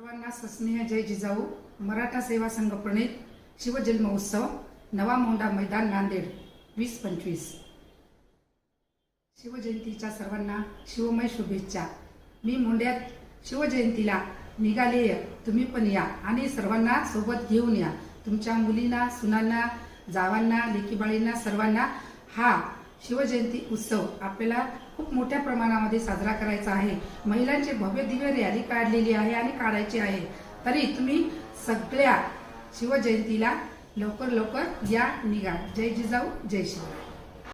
सर्वांना सस्नेह जय जिजाऊ. मराठा सेवा संघ प्रणित शिवजन्म उत्सव नवा मोंडा मैदान नांदेड. वीस पंचवीस. शिवजयंतीच्या सर्वांना शिवमय शुभेच्छा. मी मोंड्यात शिवजयंतीला निघाले तुम्ही पण या आणि सर्वांना सोबत घेऊन या. तुमच्या मुलींना सुनांना जावांना लेकीबाळींना सर्वांना हा शिवजयंती उत्सव आपल्याला खूप मोठ्या प्रमाणामध्ये साजरा करायचा आहे. महिलांची भव्य दिव्य रॅली काढलेली आहे आणि काढायची आहे. तरी तुम्ही सगळ्या शिवजयंतीला लवकर लवकर या निघा. जय जिजाऊ जय शिवराय.